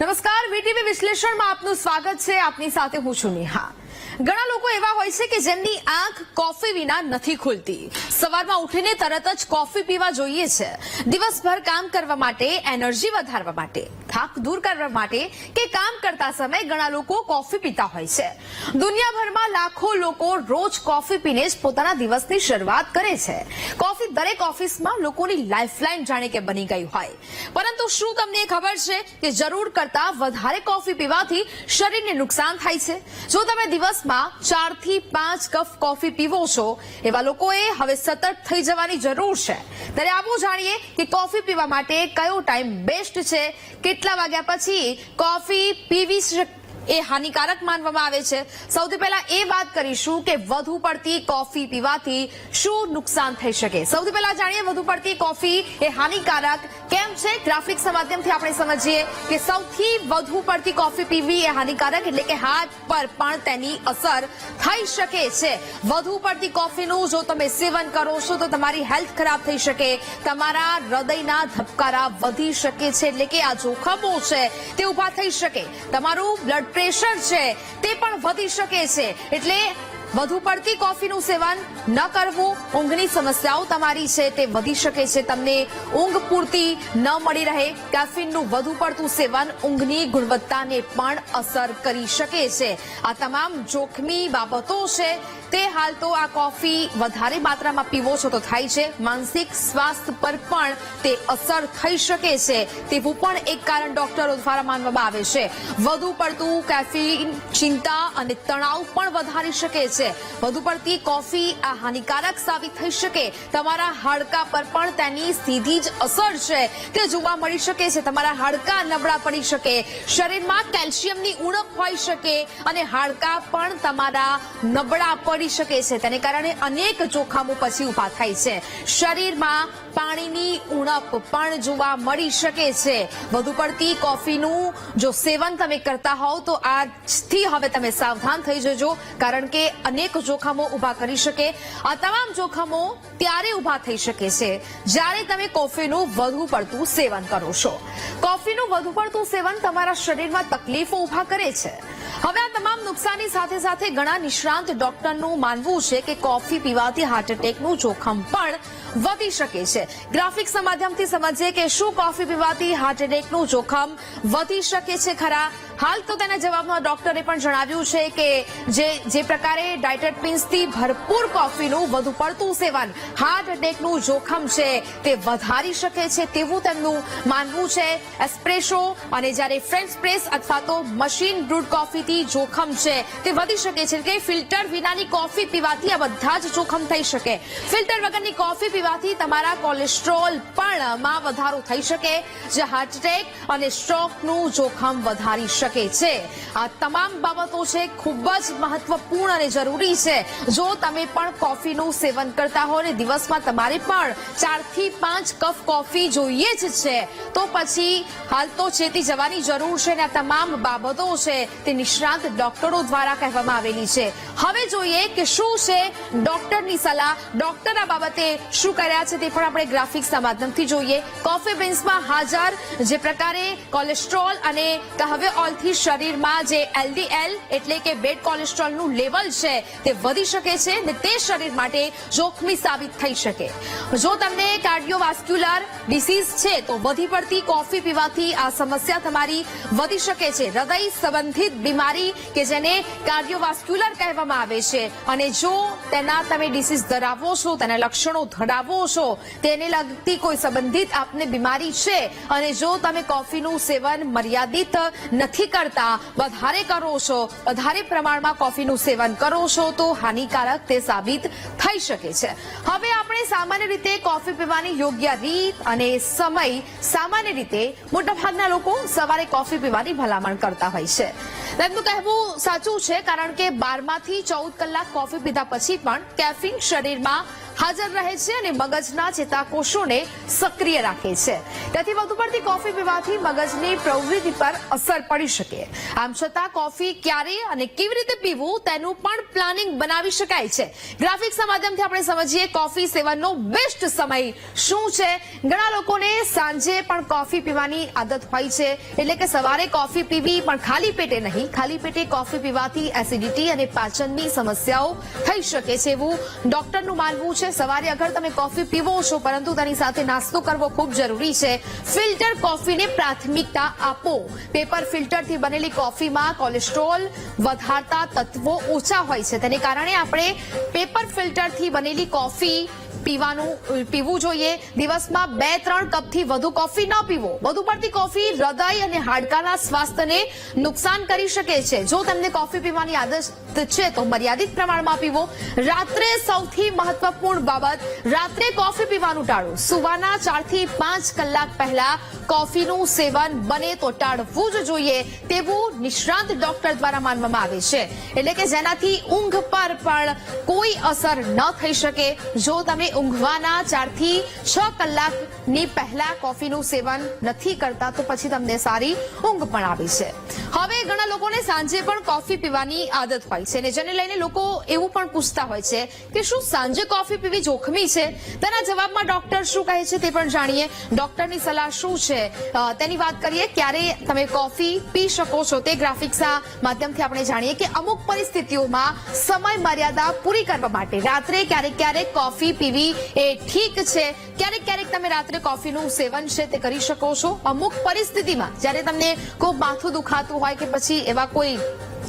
નમસ્કાર, વીટીવી વિશ્લેષણમાં આપનું સ્વાગત છે. આપની સાથે હું છું નેહા. ઘણા લોકો એવા હોય છે કે જેમની આંખ કોફી વિના નથી ખુલતી. સવારમાં ઉઠીને તરત જ કોફી પીવા જોઈએ છે. દિવસભર કામ કરવા માટે, એનર્જી વધારવા માટે. થાક દૂર કરવા માટે કે કામ કરતા સમયે ઘણા લોકો કોફી પીતા હોય છે. દુનિયાભરમાં લાખો લોકો રોજ કોફી પીને જ પોતાના દિવસની શરૂઆત કરે છે. કોફી દરેક ઓફિસમાં લોકોની લાઇફલાઇન જાણે કે બની ગઈ હોય. પરંતુ શું તમને ખબર છે કે જરૂર કરતા વધારે કોફી પીવાથી શરીરને નુકસાન થાય છે? જો તમે દિવસમાં ચારથી પાંચ કપ કોફી પીવો છો, એવા લોકોએ હવે સતર્ક થઈ જવાની જરૂર છે. ત્યારે આવું જાણીએ કે કોફી પીવા માટે કયો ટાઈમ બેસ્ટ છે કેટલા વાગ્યા પછી કોફી પીવી એ હાનિકારક માનવામાં આવે છે. સૌથી પહેલા એ વાત કરીશું કે વધુ પડતી કોફી પીવાથી શું નુકસાન થઈ શકે? સૌથી પહેલા જાણીએ વધુ પડતી કોફી એ હાનિકારક કેમ છે? ગ્રાફિક્સ માધ્યમથી આપણે સમજીએ કે સૌથી વધુ પડતી કોફી પીવી એ હાનિકારક એટલે કે હાથ પર પણ તેની અસર થઈ શકે છે. વધુ પડતી કોફીનું જો તમે સેવન કરો છો તો તમારી હેલ્થ ખરાબ થઈ શકે, તમારા હૃદયના ધબકારા વધી શકે છે એટલે કે આ જોખમો છે તે ઊભા થઈ શકે. તમારું બ્લડ પ્રેશર છે તે પણ વધી શકે છે. એટલે વધુ પડતી કોફીનું સેવન ન કરવું, ઊંઘની સમસ્યાઓ તમારી છે તે વધી શકે છે. તમને ઊંઘ પૂરતી ન મળી રહે. કેફીનનું વધુ પડતું સેવન ઊંઘની ગુણવત્તાને પણ અસર કરી શકે છે. આ તમામ જોખમી બાબતો છે. તે હાલ તો આ કોફી વધારે માત્રામાં પીવો છો તો થાય છે. માનસિક સ્વાસ્થ્ય પર પણ તે અસર થઈ શકે છે. તેવું પણ એક કારણ ડોક્ટરો દ્વારા માનવામાં આવે છે. વધુ પડતું કેફીન, ચિંતા અને તણાવ પણ વધારી શકે છે વધુ પડતી કોફી આ હાનિકારક સાબિત થઈ શકે. તમારા હાડકા પર પણ તેની સીધી જ અસર છે. તે જોવા મળી શકે છે. તમારા હાડકા નબળા પડી શકે. શરીરમાં કેલ્શિયમની ઉણપ હોઈ શકે અને હાડકા પણ તમારા નબળા પડી શકે છે. તેને કારણે અનેક જોખમો પછી ઊભા થાય છે. શરીરમાં પાણીની ઉણપ પણ જોવા મળી શકે છે. વધુ પડતી કોફીનું જો સેવન તમે કરતા હોવ તો આજથી હવે તમે સાવધાન થઈ જજો, કારણ કે અનેક જોખમો ઊભા કરી શકે. આ તમામ જોખમો ત્યારે ઊભા થઈ શકે છે, જ્યારે તમે કોફીનું વધુ પડતું સેવન કરો છો. કોફીનું વધુ પડતું સેવન તમારા શરીરમાં તકલીફો ઊભા કરે છે. હવે આ તમામ નુકસાની સાથે સાથે ઘણા નિષ્ણાંત ડોક્ટરનું માનવું છે કે કોફી પીવાથી હાર્ટ એટેકનું જોખમ પણ વધી શકે છે. ગ્રાફિક્સ માધ્યમથી સમજીએ કે શું કોફી પીવાથી હાર્ટ એટેકનું જોખમ વધી શકે છે ખરા? હાલ તો તેના જવાબમાં ડોક્ટરે પણ જણાવ્યું છે કે જે જે પ્રકારે ડાયટેપિન્સથી ભરપૂર કોફીનું વધુ પડતું સેવન, હાર્ટ એટેકનું જોખમ છે તે વધારી શકે છે તેવું તેમનું માનવું છે. એસ્પ્રેશો અને જ્યારે ફ્રેન્ચ પ્રેસ અથવા તો મશીન બ્રૂડ કોફીથી જોખમ છે તે વધી શકે છે કે ફિલ્ટર વિનાની કોફી પીવાથી આ બધા જ જોખમ થઈ શકે. ફિલ્ટર વગરની કોફી પીવાથી તમારા કોલેસ્ટ્રોલ પણ માં વધારો થઈ શકે, જે હાર્ટ એટેક અને સ્ટ્રોકનું જોખમ વધારી શકે. છે. આ તમામ બાબતો છે ખૂબ જ મહત્વપૂર્ણ અને જરૂરી છે. જો તમે પણ કોફીનું સેવન કરતા હો અને દિવસમાં તમારે પણ ચારથી પાંચ કપ કોફી જોઈએ જ છે, તો પછી હાલ તો ચેતી જવાની જરૂર છે અને આ તમામ બાબતો છે તે નિષ્ણાંત ડોક્ટરો દ્વારા કહેવામાં આવેલી છે. હવે જોઈએ કે શું છે ડોક્ટરની સલાહ. ડોક્ટર આ બાબતે શું કર્યા છે તે પણ આપણે ગ્રાફિક્સના માધ્યમથી જોઈએ. કોફી બીન્સમાં હાજર જે પ્રકારે કોલેસ્ટ્રોલ અને કહવે ઓલથી શરીરમાં જે એલડીએલ એટલે કે બેડ કોલેસ્ટ્રોલનું લેવલ છે, તે વધી શકે છે અને તે શરીર માટે જોખમી સાબિત થઈ શકે. જો તમને કાર્ડિયોવાસ્ક્યુલર ડિસીઝ છે, તો વધી પડતી કોફી પીવાથી આ સમસ્યા તમારી વધી શકે છે. હૃદય સંબંધિત બીમારી કે જેને કાર્ડિયોવાસ્ક્યુલર કહેવામાં આવે છે. અને જો તેના તમે ડિસીઝ ધરાવો છો, તેના લક્ષણો ધરાવો છો, તેને લગતી કોઈ સંબંધિત આપને બીમારી છે, અને જો તમે કોફીનું સેવન મર્યાદિત નથી કરતા વધારે કરો છો, વધારે પ્રમાણમાં કોફીનું સેવન કરો છો તો હાનિકારક તે સાબિત થઈ શકે છે. હવે આપણે સામાન્ય રીતે કોફી પીવાની યોગ્ય રીત અને સમય સામાન્ય રીતે મોટાભાગના લોકો સવારે કોફી પીવાની ભલામણ કરતા હોય છે. તેમનું કહેવું સાચું છે કારણ કે બારમાંથી ચૌદ કલાક કોફી પીધા પછી પણ કેફીન શરીરમાં હાજર રહે છે અને મગજના ચેતાકોષોને સક્રિય રાખે છે. તેથી વધુ પડતી કોફી પીવાથી મગજની પ્રવૃત્તિ પર અસર પડી શકે. આમ છતાં કોફી ક્યારે અને કેવી રીતે પીવું તેનું પણ પ્લાનિંગ બનાવી શકાય છે. ગ્રાફિક્સના માધ્યમથી આપણે સમજીએ કોફી સેવનનો બેસ્ટ સમય શું છે? ઘણા લોકોને સાંજે પણ કોફી પીવાની આદત હોય છે. એટલે કે સવારે કોફી પીવી પણ ખાલી પેટે નહીં. ખાલી પેટે કોફી પીવાથી એસિડિટી અને પાચનની સમસ્યાઓ થઈ શકે છે એવું ડોક્ટરનું માનવું છે. સવારે અગર તમે કોફી પીવો છો, પરંતુ તેની સાથે નાસ્તો કરવો ખૂબ જરૂરી છે. ફિલ્ટર કોફીને પ્રાથમિકતા આપો. પેપર ફિલ્ટરથી બનેલી કોફીમાં કોલેસ્ટ્રોલ વધારતા તત્વો ઓછા હોય છે. તેને કારણે આપણે પેપર ફિલ્ટરથી બનેલી કોફી પીવાનું પીવું જોઈએ. દિવસમાં બે, ત્રણ કપથી વધુ કોફી ન પીવો. વધુ પડતી કોફી હૃદય અને હાડકાના સ્વાસ્થ્યને નુકસાન કરી શકે છે. જો તમને કોફી પીવાની આદત છે, તો મર્યાદિત પ્રમાણમાં પીવો. રાત્રે સૌથી મહત્વપૂર્ણ બાબત, રાત્રે કોફી પીવાનું ટાળો. સુવાના ચારથી પાંચ કલાક પહેલા કોફીનું સેવન બને તો ટાળવું જ જોઈએ તેવું નિષ્ણાંત ડોક્ટર દ્વારા માનવામાં આવે છે. એટલે કે જેનાથી ઊંઘ પર પણ કોઈ અસર ન થઈ શકે. જો તમે ઊંઘવાના ચારથી છ કલાકની પહેલા કોફીનું સેવન નથી કરતા તો પછી તમને સારી ઊંઘ પણ આવે છે. હવે ઘણા લોકોને સાંજે પણ કોફી પીવાની આદત હોય છે અને જેને લઈને લોકો એવું પણ પૂછતા હોય છે કે શું સાંજે કોફી પીવી જોખમી છે? તેના જવાબમાં ડોક્ટર શું કહે છે તે પણ જાણીએ. ડોક્ટરની સલાહ શું છે? તેની વાત કરીએ ક્યારે તમે કોફી પી શકો છો તે ગ્રાફિક્સના માધ્યમથી આપણે જાણીએ કે અમુક પરિસ્થિતિઓમાં સમય મર્યાદા પૂરી કરવા માટે રાત્રે ક્યારેક ક્યારેક કોફી પીવી એ ઠીક છે. ક્યારેક ક્યારેક તમે રાત્રે કોફીનું સેવન છે તે કરી શકો છો. અમુક પરિસ્થિતિમાં જ્યારે તમને ખૂબ માથું દુખાતું હોય કે પછી એવા કોઈ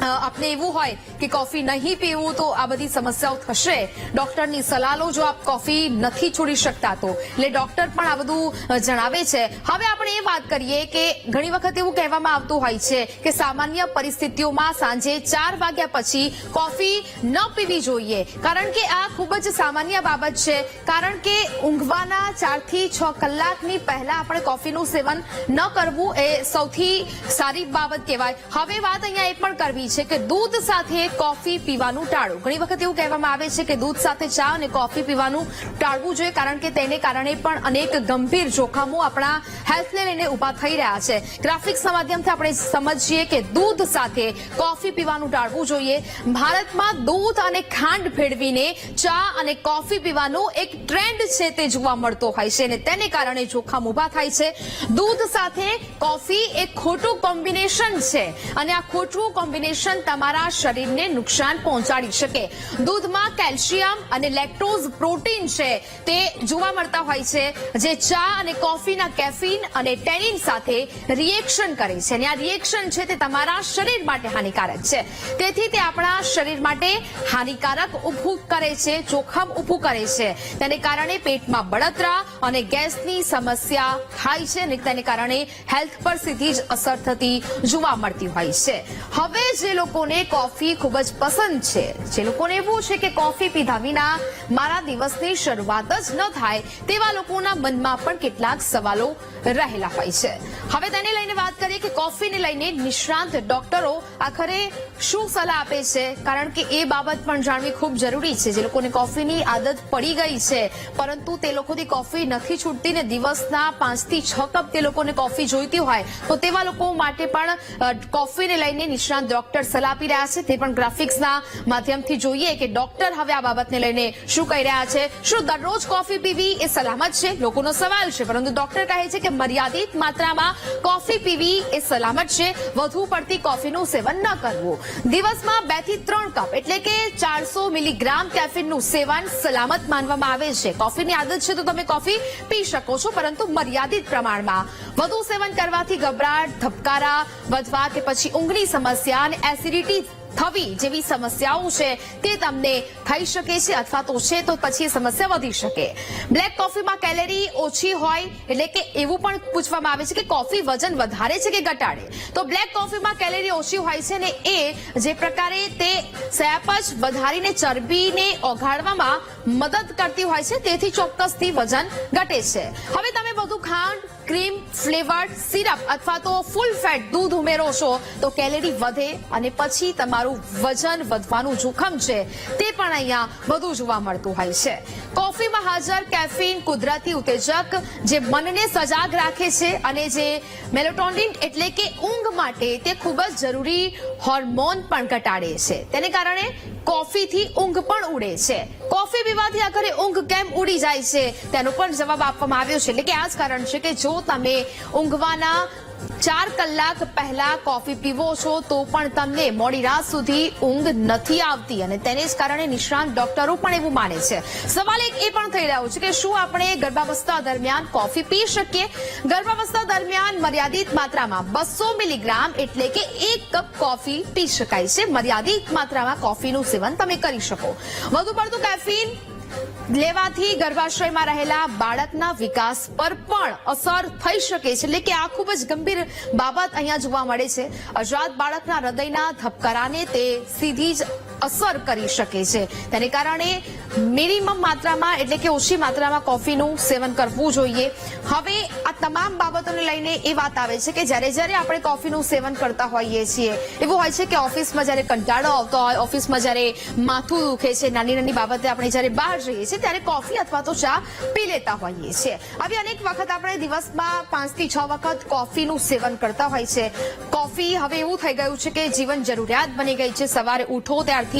આપને એવું હોય કે કોફી નહીં પીવું તો આ બધી સમસ્યાઓ થશે. ડોક્ટરની સલાહ લો જો આપ કોફી નથી છોડી શકતા તો. એટલે ડોક્ટર પણ આ બધું જણાવે છે. હવે આપણે એ વાત કરીએ કે ઘણી વખત એવું કહેવામાં આવતું હોય છે કે સામાન્ય પરિસ્થિતિઓમાં સાંજે ચાર વાગ્યા પછી કોફી ન પીવી જોઈએ. કારણ કે આ ખૂબ જ સામાન્ય બાબત છે. કારણ કે ઊંઘવાના ચારથી છ કલાકની પહેલા આપણે કોફીનું સેવન ન કરવું એ સૌથી સારી બાબત કહેવાય. હવે વાત અહીંયા એ પણ કરવી છે કે દૂધ સાથે કોફી પીવાનું ટાળો. ઘણી વખત એવું કહેવામાં આવે છે કે દૂધ સાથે ચા અને કોફી પીવાનું ટાળવું જોઈએ, કારણ કે તેને કારણે પણ અનેક ગંભીર જોખમો આપણા હેલ્થને લઈને ઊભા થઈ રહ્યા છે. ગ્રાફિક્સના માધ્યમથી આપણે સમજીએ કે દૂધ સાથે કોફી પીવાનું ટાળવું જોઈએ. ભારતમાં દૂધ અને ખાંડ ભેળવીને ચા અને કોફી પીવાનો એક ટ્રેન્ડ છે તે જોવા મળતો હોય છે અને તેને કારણે જોખમ ઊભા થાય છે. દૂધ સાથે કોફી એક ખોટું કોમ્બિનેશન છે અને આ ખોટું કોમ્બિનેશન તમારા શરીરને નુકસાન પહોંચાડી શકે. દૂધમાં કેલ્શિયમ અને લેક્ટોઝ પ્રોટીન છે તે જોવા મળતા હોય છે, જે ચા અને કોફીના કેફીન અને ટેનિન સાથે રિએક્શન કરે છે. અને આ રિએક્શન છે તે તમારા શરીર માટે હાનિકારક છે. તેથી તે આપણા શરીર માટે હાનિકારક ઊભું કરે છે, જોખમ ઊભું કરે છે. તેને કારણે પેટમાં બળતરા અને ગેસની સમસ્યા થાય છે અને તેને કારણે હેલ્થ પર સીધી જ અસર થતી જોવા મળતી હોય છે. હવે જે લોકોને કોફી ખૂબ જ પસંદ છે. જે લોકોને એવું છે કે કોફી પીધા વિના મારા દિવસની શરૂઆત જ ન થાય, તેવા લોકોના મનમાં પણ કેટલાક સવાલો રહેલા હોય છે. હવે તેને લઈને વાત કરીએ કે કોફીને લઈને નિષ્ણાંત ડોક્ટરો આખરે શું સલાહ આપે છે? કારણ કે એ બાબત પણ જાણવી ખૂબ જરૂરી છે. જે લોકોને કોફીની આદત પડી ગઈ છે, પરંતુ તે લોકોથી કોફી નથી છૂટતી ને દિવસના પાંચથી છ કપ તે લોકોને કોફી જોઈતી હોય, તો તેવા લોકો માટે પણ કોફીને લઈને નિષ્ણાંત ડોક્ટર સલાહ આપી રહ્યા છે તે પણ ગ્રાફિક્સના માધ્યમથી જોઈએ કે ડોક્ટર હવે આ બાબતને લઈને શું કહી રહ્યા છે. શું દરરોજ કોફી પીવી એ સલામત છે? લોકોનો સવાલ છે, પરંતુ ડોક્ટર કહે છે કે મર્યાદિત માત્રામાં કોફી પીવી એ સલામત છે. વધુ પડતી કોફીનું સેવન ન કરવું. દિવસમાં બેથી ત્રણ કપ એટલે કે ચારસો મિલીગ્રામ કેફીનનું સેવન સલામત માનવામાં આવે છે. કોફીની આદત છે તો તમે કોફી પી શકો છો, પરંતુ મર્યાદિત પ્રમાણમાં. વધુ સેવન કરવાથી ગભરાટ ધબકારા વધવા કે પછી ઊંઘની સમસ્યા અને એસિડિટી થવી જેવી સમસ્યાઓ છે તે તમને થઈ શકે છે અથવા તો છે તો પછી સમસ્યા વધી શકે. બ્લેક કોફીમાં કેલેરી ઓછી હોય એટલે કે એવું પણ પૂછવામાં આવે છે કે કોફી વજન વધારે છે કે ઘટાડે? તો બ્લેક કોફીમાં કેલેરી ઓછી હોય છે ને એ જે પ્રકારે તે સેપજ વધારીને ચરબીને ઓગાળવામાં મદદ કરતી હોય છે, તેથી ચોક્કસથી વજન ઘટે છે. હવે તમે વધુ ખાંડ ક્રીમ ફ્લેવર્ડ સિરપ અથવા તો ફૂલ ફેટ દૂધ ઉમેરો છો, તો કેલેરી વધે અને પછી તમારું તમારું વજન વધવાનું જોખમ છે તે પણ અહીંયા બધું જોવા મળતું હોય છે. કોફીમાં હાજર કેફીન કુદરતી ઉત્તેજક જે મનને સજાગ રાખે છે અને જે મેલેટોનિન એટલે કે ઊંઘ માટે તે ખૂબ જ જરૂરી હોર્મોન પણ ઘટાડે છે. તેને કારણે કોફીથી ઊંઘ પણ ઉડે છે. કોફી પીવાથી આખરે ઊંઘ કેમ ઉડી જાય છે તેનો પણ જવાબ આપવામાં આવ્યો છે. એટલે કે આ જ કારણ છે કે જો તમે ઊંઘવાના ચાર કલાક પહેલા કોફી પીવો છો તો પણ તમને મોડી રાત સુધી ઊંઘ નથી આવતી અને તેને જ કારણે નિષ્ણાંત ડોક્ટરો પણ એવું માને છે. સવાલ એક એ પણ થઈ રહ્યો છે કે શું આપણે ગર્ભાવસ્થા દરમિયાન કોફી પી શકીએ? ગર્ભાવસ્થા દરમિયાન મર્યાદિત માત્રામાં બસો મિલીગ્રામ એટલે કે એક કપ કોફી પી શકાય છે. મર્યાદિત માત્રામાં કોફીનું સેવન તમે કરી શકો. વધુ પડતું કેફીન લેવાથી ગર્ભાશયમાં રહેલા બાળકના વિકાસ પર પણ અસર થઈ શકે છે. એટલે કે આ ખૂબ જ ગંભીર બાબત અહીંયા જોવા મળે છે. અજાત બાળકના હૃદયના ધબકારાને તે સીધી જ અસર કરી શકે છે. તેને કારણે મિનિમમ માત્રામાં, એટલે કે ઓછી માત્રામાં કોફીનું સેવન કરવું જોઈએ. હવે આ તમામ બાબતોને લઈને એ વાત આવે છે કે જ્યારે જ્યારે આપણે કોફીનું સેવન કરતા હોઈએ છીએ, એવું હોય છે કે ઓફિસમાં જ્યારે કંટાળો આવતો હોય, ઓફિસમાં જ્યારે માથું દુખે છે, નાની નાની બાબતે આપણે જ્યારે બહાર જઈએ છીએ, ત્યારે કોફી અથવા તો ચા પી લેતા હોઈએ છીએ. આવી અનેક વખત આપણે દિવસમાં પાંચથી છ વખત કોફીનું સેવન કરતા હોય છે. કોફી હવે એવું થઈ ગયું છે કે જીવન જરૂરિયાત બની ગઈ છે. સવારે ઉઠો, ત્યારથી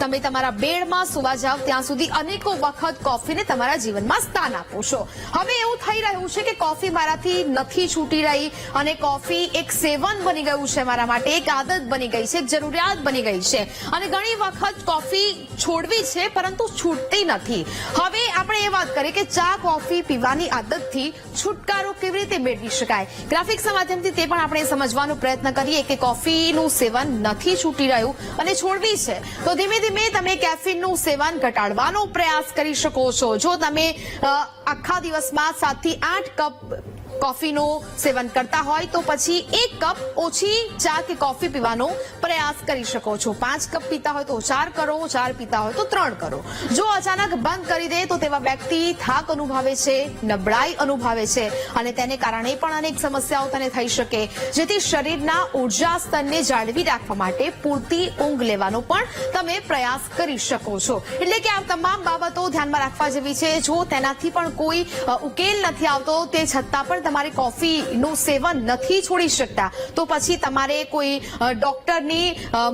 તમે તમારા બેડમાં સુવા જાવ ત્યાં સુધી અનેકો વખત કોફીને તમારા જીવનમાં સ્થાન આપો છો. હવે એવું થઈ રહ્યું છે કે કોફી મારાથી નથી છૂટી રહી અને કોફી એક સેવન બની ગયું છે મારા માટે, એક આદત બની ગઈ છે, એક જરૂરિયાત બની ગઈ છે. અને ઘણી વખત કોફી છોડવી છે, પરંતુ છૂટતી નથી. હવે આપણે એ વાત કરીએ કે ચા, કોફી પીવાની આદતથી છુટકારો કેવી રીતે મેળવી શકાય? ગ્રાફિક્સના માધ્યમથી તે પણ આપણે સમજવાનો પ્રયત્ન કરીએ કે કોફીનું સેવન નથી છૂટી રહ્યું અને છોડવી છે. તો ધીમે ધીમે તમે કેફીનનું સેવન ઘટાડવાનો પ્રયાસ કરી શકો છો. જો તમે આખા દિવસમાં સાતથી આઠ કપ કોફીનું સેવન કરતા હોય તો પછી એક કપ ઓછી ચા કે કોફી પીવાનો પ્રયાસ કરી શકો છો પાંચ કપ પીતા હોય તો ચાર કરો ચાર પીતા હોય તો ત્રણ કરો જો અચાનક બંધ કરી દે તો તેવા વ્યક્તિ થાક અનુભવે છે નબળાઈ અનુભવે છે અને તેને કારણે પણ અનેક સમસ્યાઓ તેને થઈ શકે, જેથી શરીરના ઊર્જા સ્તરને જાળવી રાખવા માટે પૂરતી ઊંઘ લેવાનો પણ તમે પ્રયાસ કરી શકો છો. એટલે કે આ તમામ બાબતો ધ્યાનમાં રાખવા જેવી છે. જો તેનાથી પણ કોઈ ઉકેલ નથી આવતો, તે છતાં પણ તમારે કોફીનું સેવન નથી છોડી શકતા. તો પછી તમારે કોઈ ડોક્ટરની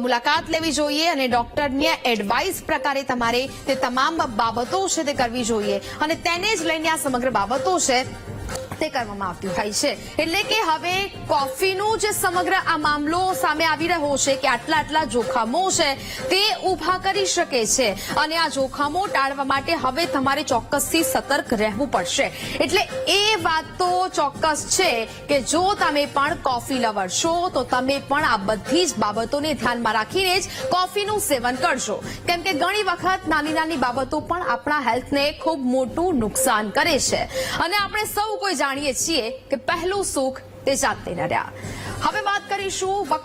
મુલાકાત લેવી જોઈએ અને ડોક્ટરની એડવાઇસ પ્રકારે તમારે તે તમામ બાબતો છે તે કરવી જોઈએ. અને તેને જ લઈને આ સમગ્ર બાબતો છે. તે કરવામાં આવતી હોય છે. એટલે કે હવે કોફીનું જે સમગ્ર આ મામલો સામે આવી રહ્યો છે કે આટલા આટલા જોખમો છે, તે ઊભા કરી શકે છે. અને આ જોખમો ટાળવા માટે હવે તમારે ચોક્કસથી સતર્ક રહેવું પડશે. એટલે એ વાત તો ચોક્કસ છે કે જો તમે પણ કોફી લવર છો, તો તમે પણ આ બધી જ બાબતોને ધ્યાનમાં રાખીને જ કોફીનું સેવન કરશો કેમ કે ઘણી વખત નાની નાની બાબતો પણ આપણા હેલ્થને ખૂબ મોટું નુકસાન કરે છે. અને આપણે સૌ કોઈ જાણીએ છીએ કે પહેલું સુખ તે જાતે રહ્યા હવે વાત કરીશું વખત